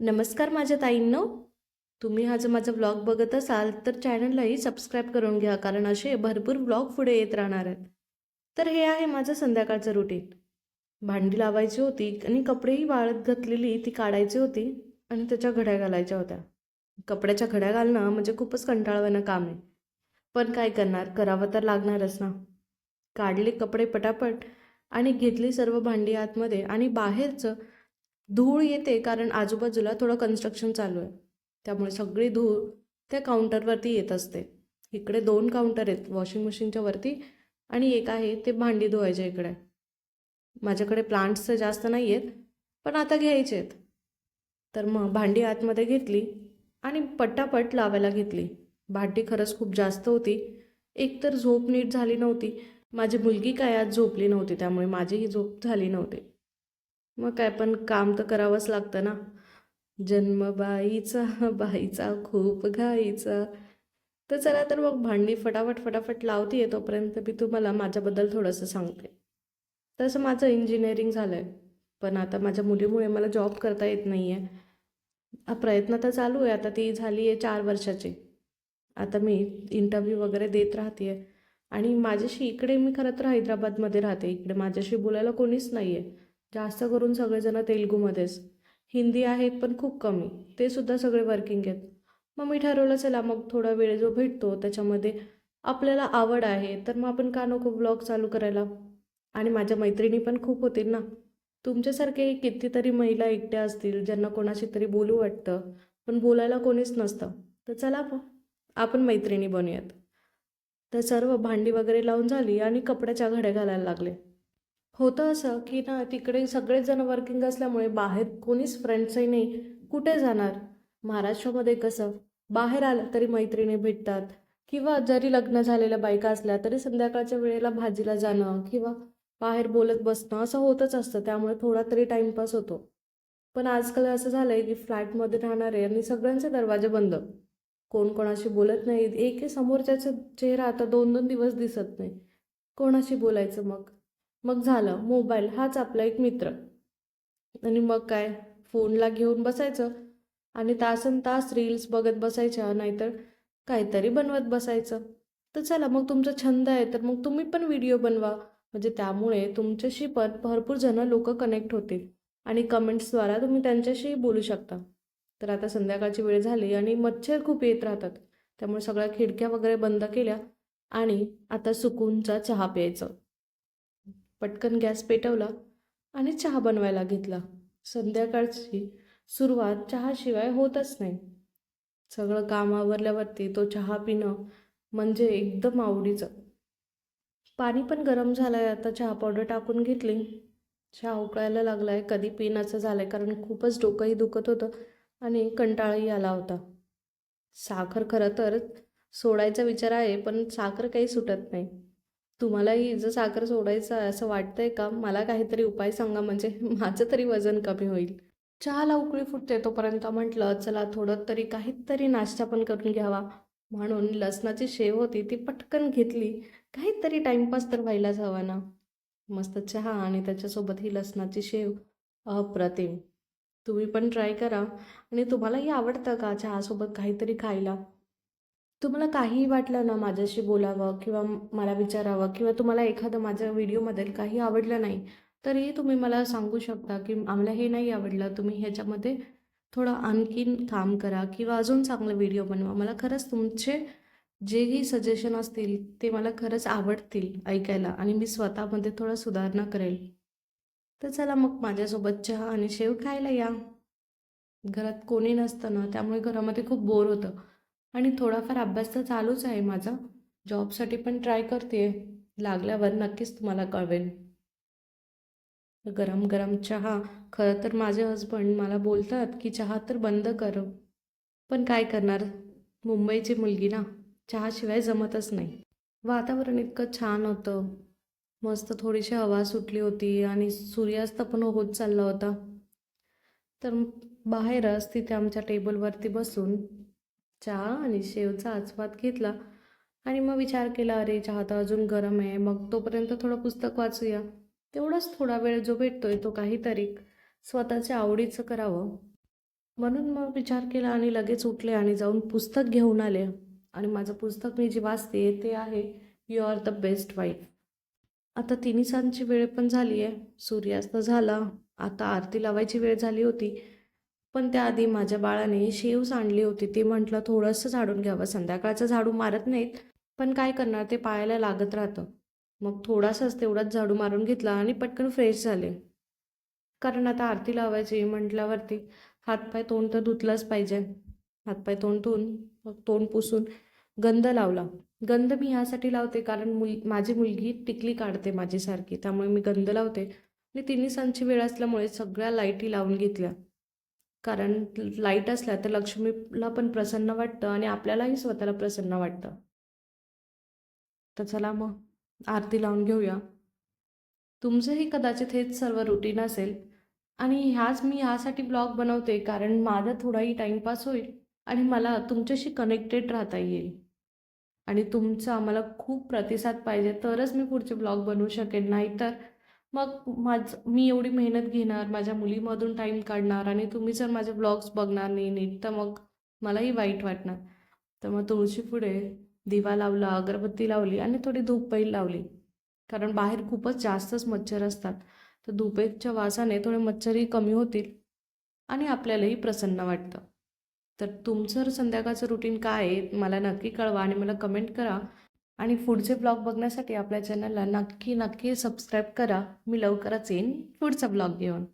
नमस्कार माझ्या ताईंनो. तुम्ही हा जर माझा व्लॉग बघत असाल तर चॅनललाही सबस्क्राईब करून घ्या कारण असे भरपूर व्लॉग पुढे येत राहणार आहेत. तर हे आहे माझं संध्याकाळचं रुटीन भांडी लावायची होती आणि कपडेही वाळत घातलेली ती काढायची होती आणि त्याच्या घड्या घालायच्या होत्या. कपड्याच्या घड्या घालणं म्हणजे खूपच कंटाळवाणं काम आहे. पण काय करणार? करावं तर लागणारच ना. काढले कपडे पटापट आणि घेतली सर्व भांडी आतमध्ये आणि बाहेरचं धूळ येते कारण आजूबाजूला थोडं कन्स्ट्रक्शन चालू आहे. त्यामुळे सगळी धूळ त्या काउंटरवरती येत असते. इकडे दोन काउंटर आहेत वॉशिंग मशीनच्या वरती आणि एक आहे ते भांडी धुवायच्या इकडे. माझ्याकडे प्लांट्स तर जास्त नाही आहेत पण आता घ्यायचे आहेत तर मग भांडी आतमध्ये घेतली आणि पटापट लावायला घेतली. भांडी खरंच खूप जास्त होती. एक तर झोप नीट झाली नव्हती. माझी मुलगी काय आज झोपली नव्हती त्यामुळे माझीही झोप झाली नव्हती. मग काय पण काम तर करावंच लागतं ना. जन्म बाईचा बाईचा खूप घाईचा. तर चला तर मग भांडी फटाफट फटाफट लावते तोपर्यंत मी तुम्हाला माझ्याबद्दल थोडंसं सांगते. तसं माझं इंजिनिअरिंग झालं आहे पण आता माझ्या मुलीमुळे मला जॉब करता येत नाही आहे हा प्रयत्न तर चालू आहे. आता ती झाली आहे चार वर्षाची. आता मी इंटरव्ह्यू वगैरे देत राहते आहे आणि माझ्याशी इकडे मी खरं तर हैदराबादमध्ये राहते. इकडे माझ्याशी बोलायला कोणीच नाही आहे जास्त करून सगळेजण तेलगूमध्येच. हिंदी आहेत पण खूप कमी. ते सुद्धा सगळे वर्किंग आहेत. मग मी ठरवलं चला मग थोडा वेळ जो भेटतो त्याच्यामध्ये आपल्याला आवड आहे तर मग आपण का नको ब्लॉग चालू करायला? आणि माझ्या मैत्रिणी पण खूप होतील ना. तुमच्यासारखे कितीतरी महिला एकट्या असतील ज्यांना कोणाशी तरी बोलू वाटतं पण बोलायला कोणीच नसतं. तर चला मग आपण मैत्रिणी बनूयात. तर सर्व भांडी वगैरे लावून झाली आणि कपड्याच्या घड्या घालायला लागले. होतं असं की ना तिकडे सगळेजण वर्किंग असल्यामुळे बाहेर कोणीच फ्रेंड्सही नाही. कुठे जाणार? महाराष्ट्रामध्ये कसं? बाहेर आलं तरी मैत्रिणी भेटतात. किंवा जरी लग्न झालेल्या बायका असल्या तरी संध्याकाळच्या वेळेला भाजीला जाणं किंवा बाहेर बोलत बसणं असं होतच असतं. त्यामुळे थोडा तरी टाईमपास होतो. पण आजकाल असं झालं आहे की फ्लॅटमध्ये राहणारे आणि सगळ्यांचे दरवाजे बंद. कोण कोणाशी बोलत नाही. एक समोरच्याचा चेहरा आता दोन दोन दिवस दिसत नाही. कोणाशी बोलायचं मग? मग झालं मोबाईल हाच आपला एक मित्र. आणि मग काय? फोनला घेऊन बसायचं. आणि तासन तास रील्स बघत बसायच्या नाहीतर काहीतरी बनवत बसायचं. तर चला मग तुमचा छंद आहे तर मग तुम्ही पण व्हिडिओ बनवा. म्हणजे त्यामुळे तुमच्याशी पण भरपूर जणं लोक कनेक्ट होतील. आणि कमेंट्सद्वारा तुम्ही त्यांच्याशी बोलू शकता. तर आता संध्याकाळची वेळ झाली आणि मच्छर खूप येत राहतात. त्यामुळे सगळ्या खिडक्या वगैरे बंद केल्या. आणि आता सुकूनचा चहा प्यायचं. पटकन गॅस पेटवला आणि चहा बनवायला घेतला. संध्याकाळची सुरुवात चहाशिवाय होतच नाही. सगळं काम आवरल्यावरती तो चहा पिणं म्हणजे एकदम आवडीचं. पाणी पण गरम झालं आहे आता चहा पावडर टाकून घेतली. चहा उकळायला लागला आहे कधी पिण्याचं झालं आहे कारण खूपच डोकंही दुखत होतं आणि कंटाळाही आला होता. साखर खरं तर सोडायचा विचार आहे पण साखर काही सुटत नाही. तुम्हालाही जर साखर सोडायचं आहे असं वाटतंय का? मला काहीतरी उपाय सांगा म्हणजे माझं तरी वजन कमी होईल. चहाला उकळी फुटते तोपर्यंत म्हटलं चला थोडं तरी काहीतरी नाश्ता पण करून घ्यावा. म्हणून लसणाची शेव होती ती पटकन घेतली. काहीतरी टाइमपास तर व्हायलाच हवा ना. मस्त चहा आणि त्याच्यासोबत ही लसणाची शेव. अप्रतिम. तुम्ही पण ट्राय करा. आणि तुम्हालाही आवडतं का चहासोबत काहीतरी खायला? तुम्हाला काहीही वाटलं ना माझ्याशी बोलावं किंवा मला विचारावं किंवा तुम्हाला एखादं माझ्या व्हिडिओमध्ये काही आवडलं नाही तरीही तुम्ही मला सांगू शकता की आम्हाला हे नाही आवडलं तुम्ही ह्याच्यामध्ये थोडं आणखीन काम करा किंवा अजून चांगलं व्हिडिओ बनवा. मला खरंच तुमचे जेही सजेशन असतील ते मला खरंच आवडतील ऐकायला आणि मी स्वतःमध्ये थोडं सुधारणा करेल. तर चला मग माझ्यासोबत चहा आणि शेव खायला या. घरात कोणी नसतं ना त्यामुळे घरामध्ये खूप बोर होतं. आणि थोडाफार अभ्यास तर चालूच आहे माझा. जॉबसाठी पण ट्राय करते लागल्यावर नक्कीच तुम्हाला कळवेल गरम गरम चहा. खरं तर माझे हजबंड मला बोलतात की चहा तर बंद कर. पण काय करणार? मुंबईची मुलगी ना. चहाशिवाय जमतच नाही. वातावरण इतकं छान होतं. मस्त थोडीशी हवा सुटली होती आणि सूर्यास्त पण होत चालला होता. तर बाहेरच तिथे आमच्या टेबलवरती बसून चहा आणि शेवचा आस्वाद घेतला आणि मग विचार केला अरे चहा तर अजून गरम आहे मग तोपर्यंत थोडं पुस्तक वाचूया. तेवढाच थोडा वेळ जो भेटतोय तो काहीतरी स्वतःच्या आवडीचं करावं. म्हणून मग विचार केला आणि लगेच उठले आणि जाऊन पुस्तक घेऊन आले. आणि माझं पुस्तक मी जे वाचते ते आहे you are the best wife आता तिन्ही सांची वेळ पण झाली आहे सूर्यास्त झाला. आता आरती लावायची वेळ झाली होती. पण त्याआधी माझ्या बाळाने शेव सांडली होती. ते म्हटलं थोडंसं झाडून घ्यावं. संध्याकाळचं झाडू मारत नाहीत पण काय करणार? ते पायाला लागत राहतं. मग थोडासाच तेवढाच झाडू मारून घेतला आणि पटकन फ्रेश झाले. कारण आता आरती लावायची म्हटल्यावरती हातपाय तोंड तर धुतलंच पाहिजे. हातपाय तोंड धुवून मग तोंड पुसून गंध लावला. गंध मी ह्यासाठी लावते कारण मुल माझी मुलगी टिकली काढते माझीसारखी त्यामुळे मी गंध लावते. आणि तिन्ही सांजची वेळ असल्यामुळे सगळ्या लाईटी लावून घेतल्या. कारण लाइट असल्या तर लक्ष्मीला पण प्रसन्न वाटतं आणि आपल्यालाही स्वतःला प्रसन्न वाटतं. तर चला मग आरती लावून घेऊया. तुमचंही कदाचित हेच सर्व रुटीन असेल. आणि ह्याच मी ह्यासाठी ब्लॉग बनवते कारण माझा थोडाही टाईमपास होईल आणि मला तुमच्याशी कनेक्टेड राहता येईल. आणि तुमचा मला खूप प्रतिसाद पाहिजे तरच मी पुढचे ब्लॉग बनवू शकेन. नाहीतर मग माझ मी एवढी मेहनत घेणार माझ्या मुलीमधून टाईम काढणार आणि तुम्ही जर माझे ब्लॉग्स बघणार नाही नीट तर मग मलाही वाईट वाटणार. तर मग तुळशी पुढे दिवा लावला अगरबत्ती लावली आणि थोडी धूप लावली. कारण बाहेर खूपच जास्तच मच्छर असतात. तर धुपेच्या वासाने थोडे मच्छरही कमी होतील आणि आपल्यालाही प्रसन्न वाटतं. तर तुमचं संध्याकाळचं रुटीन काय आहे मला नक्की कळवा आणि मला कमेंट करा. आणि पुढचे ब्लॉग बघण्यासाठी आपल्या चॅनलला नक्की नक्की सबस्क्राईब करा. मी लवकरच येईन पुढचा ब्लॉग घेऊन.